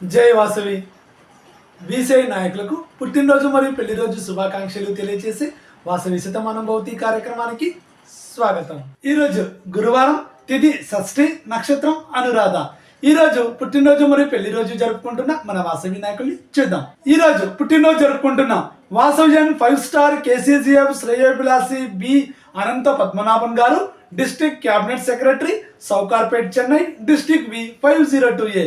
జై వాసవి. బీసీఐ నాయకులకు పుట్టినరోజు మరియు పెళ్ళిరోజు శుభాకాంక్షలు తెలియజేసి వాసవి శతమానుభవతి కార్యక్రమానికి స్వాగతం. ఈరోజు గురువారం తిథి షష్ఠి నక్షత్రం అనురాధ. ఈ రోజు పుట్టినరోజు మరియు పెళ్ళి రోజు జరుపుకుంటున్న మన వాసవి నాయకుల్ని చూద్దాం. ఈ రోజు పుట్టినరోజు జరుపుకుంటున్న Vasavyan five star KCGF శ్రేయోభిలాసి B Anantha Padmanabhan garu district cabinet secretary Sowcarpet Chennai district V five zero two A.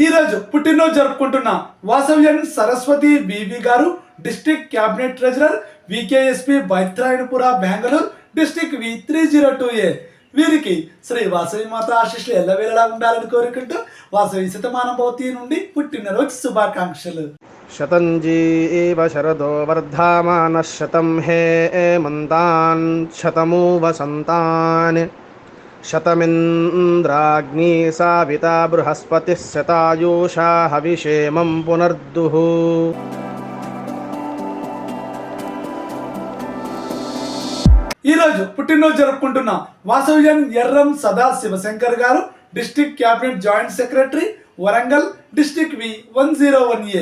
ఈరోజు పుట్టినరోజు జరుపుకుంటున్న Vasavyan Saraswati B V garu district cabinet treasurer VKSP Byatarayanapura Bengaluru district V three zero two A. వీరికి శ్రీ వాసవి మాత ఆశీస్సులు ఎల్లవేళలా ఉండాలని కోరుకుంటూ వాసవి శతమానం భవతి నుండి పుట్టినరోజు శుభాకాంక్షలు. శతంజీ శరదో వర్ధమాన శతం హే మంతాన్ శతమూ వసంతాన్ शतमिन्द्राग्नी साविता बृहस्पतिः शतायुषा हविषेमं पुनर्दुः ఈ రోజు పుట్టినరోజు జరుపుకుంటున్న వాసవ్యన్ Erram Sada Shivashankar garu district cabinet joint secretary Warangal district V one zero one A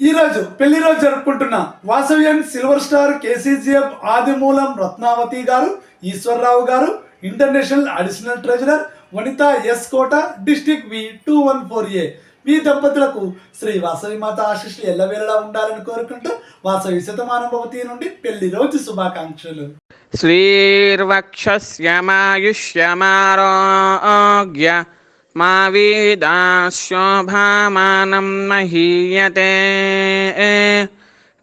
ఈ రోజు పెళ్ళి రోజు జరుపుకుంటున్న వాసవ్యన్ silver star KCGF Adimulam Ratnavathi garu Eshwar Rao garu international additional treasurer Vanitha S Kota district V two one four A. మీ దంపతులకు శ్రీ వాసవి మాత ఆశిష్లు ఎల్లవేళలా ఉండాలని కోరుకుంటూ వాసవి శతమానుభవతి నుండి పెళ్ళి రోజు శుభాకాంక్షలు. శ్రీర్వక్షమాయుష్యమారోగ్య మా వేదాశోభామానం మహీయతే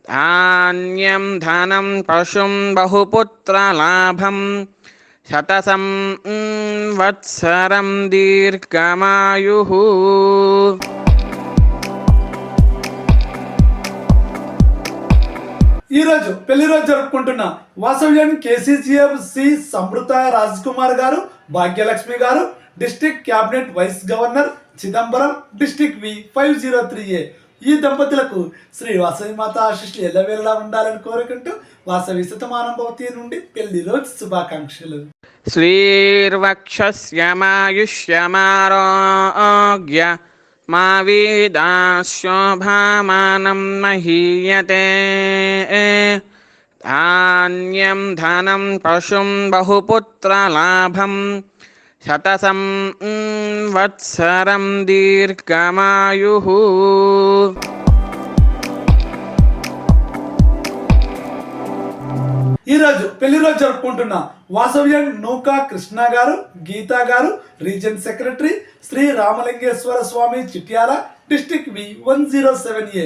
ధాన్యం ధనం పశుం బహుపుత్రలాభం శతసం వత్సరం దీర్ఘమాయు ఈరోజు పెళ్ళి రోజు జరుపుకుంటున్న వాసవ్యం KCCF C Samrutha Raj Kumar garu Bhagyalakshmi garu district cabinet vice governor Chidambaram district V five zero three A. ఈ దంపతులకు శ్రీ వాసవి మాత ఆశిష్లు ఎల్లవేళలా ఉండాలని కోరుకుంటూ వాసవి శతమానంభవతి నుండి పెళ్ళి రోజు శుభాకాంక్షలు. శ్రీర్వక్షమాయుష్యమారోగ్య మా వీదాశోభామానం మహీయతే. ధాన్యం ధనం పశుం బహుపుత్రలాభం శతసం వత్సరం దీర్ఘమాయు. ఈరోజు పెళ్ళి రోజు జరుపుకుంటున్న వాసవ్యం నూకా Krishna garu Geetha garu region secretary Shri Ramalingeswara Swamy Chityala district V one zero seven A.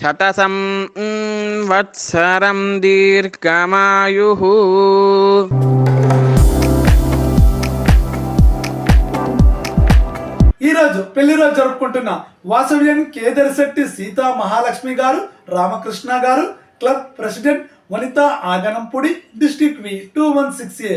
శతసం వత్సరం దీర్ఘమాయు. ఈరోజు పెళ్ళి రోజు జరుపుకుంటున్న వాసవ్యం కేదర్శెట్టి Sita Mahalakshmi garu Ramakrishna garu club president Vanitha Aganampudi district V two one six A.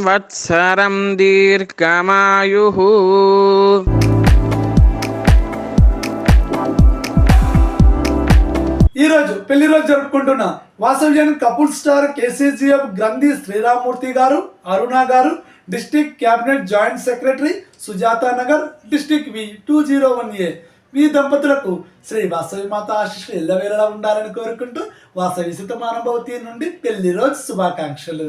సంవత్సరం దీర్ఘమాయు. ఈ రోజు పెళ్ళి రోజు జరుపుకుంటున్న వాసవ్యన్ కపుల్ స్టార్ కేసీజీఎఫ్ గ్రంథి Sriramamurthy garu Aruna garu district cabinet joint secretary Sujatha Nagar district V two zero one A. మీ దంపతులకు శ్రీ వాసవి మాత ఆశిష్లు ఎల్లవేళలా ఉండాలని కోరుకుంటూ వాసవి సుతమానభవతి నుండి పెళ్ళి రోజు శుభాకాంక్షలు.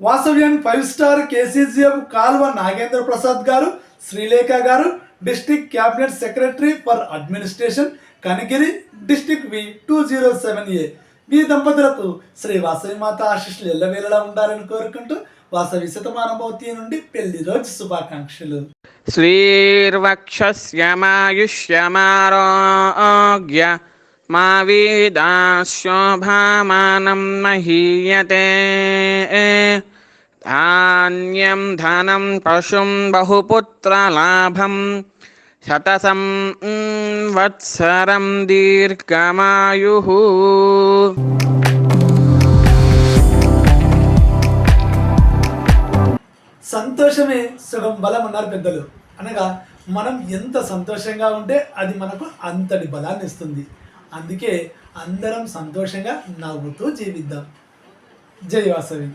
వాసవ్యం five star KCGM Kalva Nagendra Prasad garu Srilekha garu district cabinet secretary for administration Kanigiri district V two zero seven A. మీ దంపతులకు శ్రీ వాసవి మాత ఆశీస్సులు ఎల్లవేళలా ఉండాలని కోరుకుంటూ వాసవి శతమానభవతి నుండి పెళ్ళి రోజు శుభాకాంక్షలు. శ్రీర్వక్ష శ్యామాయుష్యమారోగ్య మా వీదాశోభామానం మహీయతే ధాన్యం ధనం పశుం బహుపుత్రలాభం శతసం వత్సరం దీర్ఘమాయు సంతోషమే సుఖం బలం అన్నారు పెద్దలు. అనగా మనం ఎంత సంతోషంగా ఉంటే అది మనకు అంతటి బలాన్ని ఇస్తుంది. అందుకే అందరం సంతోషంగా నవ్వుతూ జీవిద్దాం. జై వాసవి.